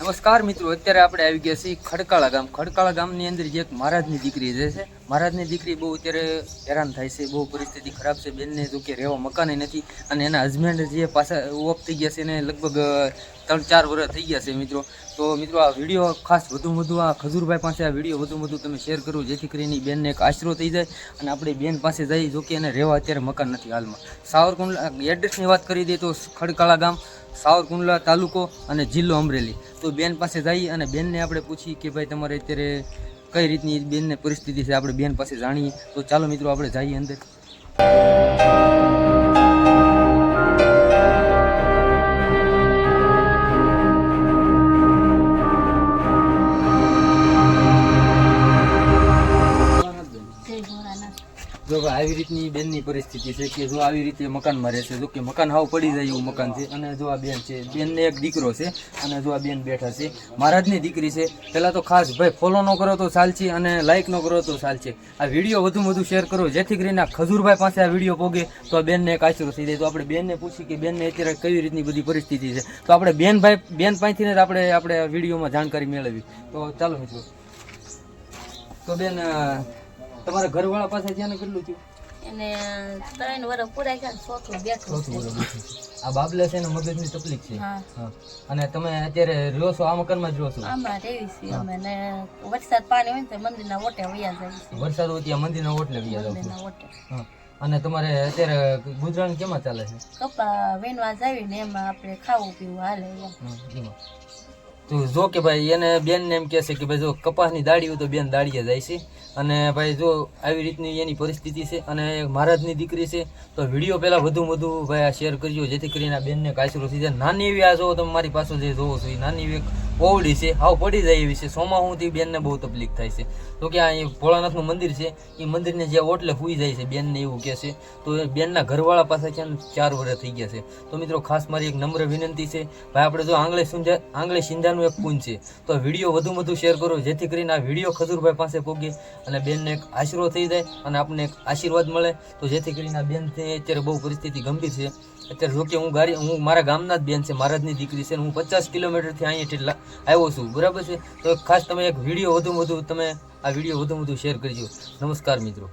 નમસ્કાર મિત્રો, અત્યારે આપણે આવી ગયા છીએ ખડકાળા ગામ. ખડકાળા ગામની અંદર જે એક મહારાજની દીકરી રહે છે મહારાજની દીકરી બહુ અત્યારે હેરાન થાય છે, બહુ પરિસ્થિતિ ખરાબ છે, બેનને જો કે રહેવા મકાને નથી અને એના હસબન્ડ જે પાછા ઓફ થઈ ગયા છે એને લગભગ ત્રણ ચાર વર્ષ થઈ ગયા છે મિત્રો. તો મિત્રો આ વીડિયો ખાસ વધુ વધુ આ ખજૂરભાઈ પાસે આ વીડિયો વધુ વધુ તમે શેર કરો, જેથી કરીને બેનને એક આશરો થઈ જાય અને આપણે બેન પાસે જઈ જો કે એને રહેવા અત્યારે મકાન નથી હાલમાં. સાવરકુંડલા એડ્રેસની વાત કરી દઈએ તો ખડકાળા ગામ, સાવરકુંડલા તાલુકો અને જિલ્લો અમરેલી. તો બેન પાસે જઈ અને બેનને આપણે પૂછી કે ભાઈ તમારે અત્યારે કઈ રીતની બેનને પરિસ્થિતિ છે, આપણે બેન પાસે જાણીએ. તો ચાલો મિત્રો, આપણે જઈએ અંદર. જો આવી રીતની બેનની પરિસ્થિતિ છે કે જો આવી રીતે મકાનમાં રહેશે, જો કે મકાન હાવ પડી જાય એવું મકાન છે. અને જો આ બેન છે, બેનને એક દીકરો છે અને જો આ બેન બેઠા છે, મહારાજની દીકરી છે, પહેલાં તો ખાસ ભાઈ ફોલો ન કરો તો ચાલશે અને લાઇક ન કરો તો ચાલશે. આ વીડિયો વધુ વધુ શેર કરો, જેથી કરીને ખજૂરભાઈ પાસે આ વીડિયો પોગે, તો આ બેનને એક આશરો થઈ જાય. તો આપણે બેનને પૂછી કે બેનને અત્યારે કઈ રીતની બધી પરિસ્થિતિ છે. તો આપણે બેન ભાઈ, બેન પાસેથી જ આપણે આપણે વિડીયોમાં જાણકારી મેળવી. તો ચાલો મિત્રો. તો બેન તમારા ઘરવાળા પાસે ને કેટલું થયું? એને ત્રણ વર્ષ પૂરા ને ચોથું બેઠું. આ બાબલા છે ને મગજની તકલીફ છે. અને તમે અત્યારે રહ્યો છો આ મકાનમાં જ છો? આમાં અમે ને વરસાદ પાણી હોય ને તો મંદિરના ઓટે વયા જાય વરસાદ હોય ત્યાં મંદિરના ઓટલે વ્યા જાવ હા. અને તમારે અત્યારે ગુજરાન કેમાં ચાલે છે? કપા વેનવા જાવી ને એમાં આપણે ખાવું પીવું હાલે એમાં. તો જો કે ભાઈ એને બેનને એમ કહે છે કે ભાઈ જો કપાસની દાડી હોય તો બેન દાડીએ જાય છે. અને ભાઈ જો આવી રીતની એની પરિસ્થિતિ છે અને મહારાજની દીકરી છે, તો વીડિયો પહેલાં વધુ વધુ ભાઈ આ શેર કરજો જેથી કરીને આ બેનને કાચરો થઈ જાય નાની એવી આ જો તમે મારી પાસે જે જોવો છો, એ નાની એવી ઓવડી છે, હાવ પડી જાય એવી છે. સોમાહુથી બેનને બહુ તકલીફ થાય છે. તો કે આ ભોળાનાથનું મંદિર છે, એ મંદિરને જે ઓટલે ફૂઈ જાય છે, બેનને એવું કહે છે. તો બેનના ઘરવાળા પાસે છે ને ચાર વર્ષ થઈ ગયા છે. તો મિત્રો, ખાસ મારી એક નમ્ર વિનંતી છે. ભાઈ, આપણે જો આંગળે સુંજા, આંગળે સિંધાનું એક પૂન છે, તો વીડિયો વધુ વધુ શેર કરો, જેથી કરીને આ વીડિયો ખજુરભાઈ પાસે પહોંચે અને બેનને એક આશરો થઈ જાય અને આપણને એક આશીર્વાદ મળે. તો જેથી કરીને આ બેન અત્યારે બહુ પરિસ્થિતિ ગંભીર છે. અત્યારે જોકે હું ગાડી, હું મારા ગામના જ બેન છે મહારાજની દીકરી છે હું પચાસ કિલોમીટરથી અહીંયા આવ્યો છું, બરાબર છે? તો ખાસ તમે એક વીડિયો વધુ વધુ તમે આ વીડિયો વધુ વધુ શેર કરજો. નમસ્કાર મિત્રો.